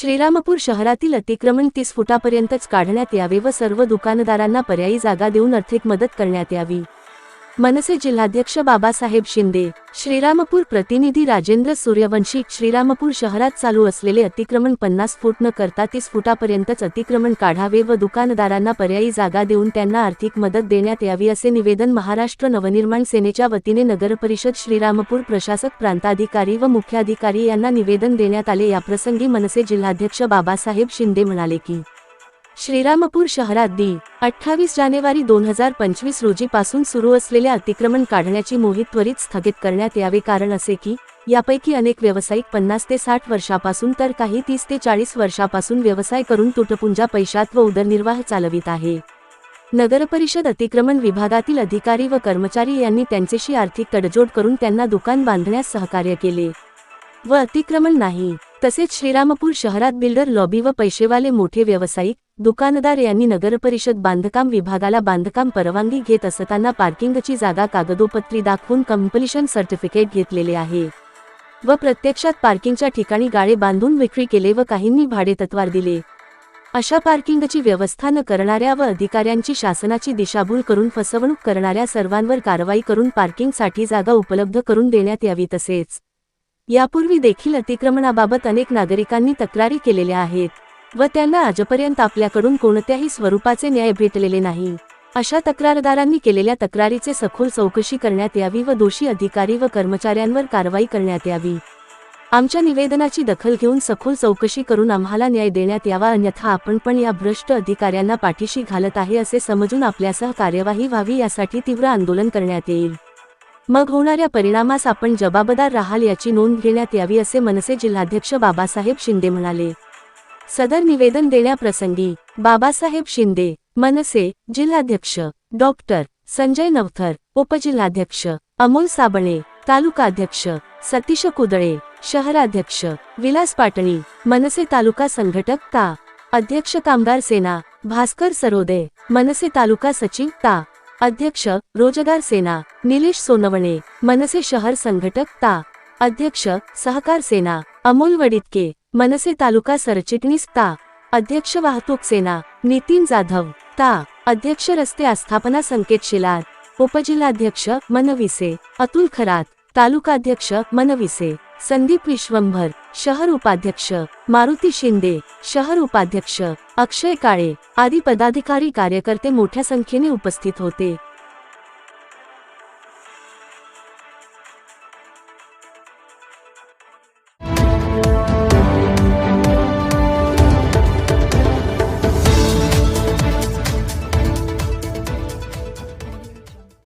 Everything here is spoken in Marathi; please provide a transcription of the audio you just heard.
श्रीरामपूर शहरातील अतिक्रमण तीस फुटापर्यंतच काढण्यात यावे व सर्व दुकानदारांना पर्यायी जागा देऊन आर्थिक मदत करण्यात यावी. मनसे जिल्हाध्यक्ष बाबासाहेब शिंदे श्रीरामपूर प्रतिनिधी राजेंद्र सूर्यवंशी श्रीरामपूर शहरात चालू असलेले अतिक्रमण पन्नास फूट न करता तीस फुटापर्यंतच अतिक्रमण काढावे व दुकानदारांना पर्यायी जागा देऊन त्यांना आर्थिक मदत देण्यात यावी असे निवेदन महाराष्ट्र नवनिर्माण सेनेच्या वतीने नगरपरिषद श्रीरामपूर प्रशासक प्रांताधिकारी व मुख्याधिकारी यांना निवेदन देण्यात आले. याप्रसंगी मनसे जिल्हाध्यक्ष बाबासाहेब शिंदे म्हणाले की श्रीरामपूर शहरात दि अठ्ठावीस जानेवारी दोन हजार पंचवीस रोजीपासून सुरू असलेल्या अतिक्रमण काढण्याची मोहीम त्वरित स्थगित करण्यात यावे कारण असे की यापैकी अनेक व्यावसायिक पन्नास ते साठ वर्षापासून तर काही तीस ते चाळीस वर्षापासून व्यवसाय करून तुटपुंजा पैशात व उदरनिर्वाह चालवित आहे. नगरपरिषद अतिक्रमण विभागातील अधिकारी व कर्मचारी यांनी त्यांच्याशी आर्थिक तडजोड करून त्यांना दुकान बांधण्यास सहकार्य केले. व अतिक्रमण नाही तसेच श्रीरामपूर शहरात बिल्डर लॉबी व पैसेवाले मोठे व्यावसायिक दुकानदार यांनी नगरपरिषद बांधकाम विभागाला बांधकाम परवानगी घेत असताना पार्किंगची जागा कागदोपत्री दाखवून कंपलिशन सर्टिफिकेट घेतलेले आहे. व प्रत्यक्षात पार्किंगच्या ठिकाणी गाळे बांधून विक्री केले व काहींनी भाडेतत्वार दिले. अशा पार्किंगची व्यवस्था न करणाऱ्या व अधिकाऱ्यांची शासनाची दिशाभूल करून फसवणूक करणाऱ्या सर्वांवर कारवाई करून पार्किंगसाठी जागा उपलब्ध करून देण्यात यावी तसेच. यापूर्वी देखील अतिक्रमणाबाबत अनेक नागरिकांनी तक्रारी केलेल्या आहेत. व त्यांना आजपर्यंत आपल्याकडून कोणत्याही स्वरूपाचे न्याय भेटलेले नाही. अशा तक्रारदारांनी केलेल्या तक्रारीचे सखोल चौकशी करण्यात यावी व दोषी अधिकारी व कर्मचाऱ्यांवर कारवाई करण्यात यावी. आमच्या निवेदनाची दखल घेऊन सखोल चौकशी करून आम्हाला न्याय देण्यात यावा अन्यथा आपण पण या भ्रष्ट अधिकाऱ्यांना पाठीशी घालत आहे असे समजून आपल्यासह कार्यवाही व्हावी यासाठी तीव्र आंदोलन करण्यात येईल. मग होणाऱ्या परिणामास आपण जबाबदार राहाल याची नोंद घेण्यात यावी असे मनसे जिल्हाध्यक्ष बाबासाहेब शिंदे म्हणाले. सदर निवेदन देण्याप्रसंगी बाबासाहेब शिंदे मनसे जिल्हाध्यक्ष डॉक्टर संजय नवथर उपजिल्हाध्यक्ष अमोल साबणे तालुकाध्यक्ष सतीश कुदळे शहराध्यक्ष विलास पाटणी मनसे तालुका संघटक ता अध्यक्ष कामगार सेना भास्कर सरोदे मनसे तालुका सचिव ता अध्यक्ष रोजगार सेना निलेश सोनवणे मनसे शहर संघटक ता अध्यक्ष सहकार सेना अमोल वडितके मनसे तालुका सरचिटणीस ता. अध्यक्ष वाहतूक सेना. नितीन जाधव. ता. अध्यक्ष रस्ते आस्थापना संकेत शिलार. उपजिल्हाध्यक्ष मनविसे. अतुल खरात. तालुकाध्यक्ष मनविसे. संदीप विश्वंभर. शहर उपाध्यक्ष. मारुती शिंदे. शहर उपाध्यक्ष. अक्षय काळे. आदी पदाधिकारी कार्यकर्ते मोठ्या संख्येने उपस्थित होते.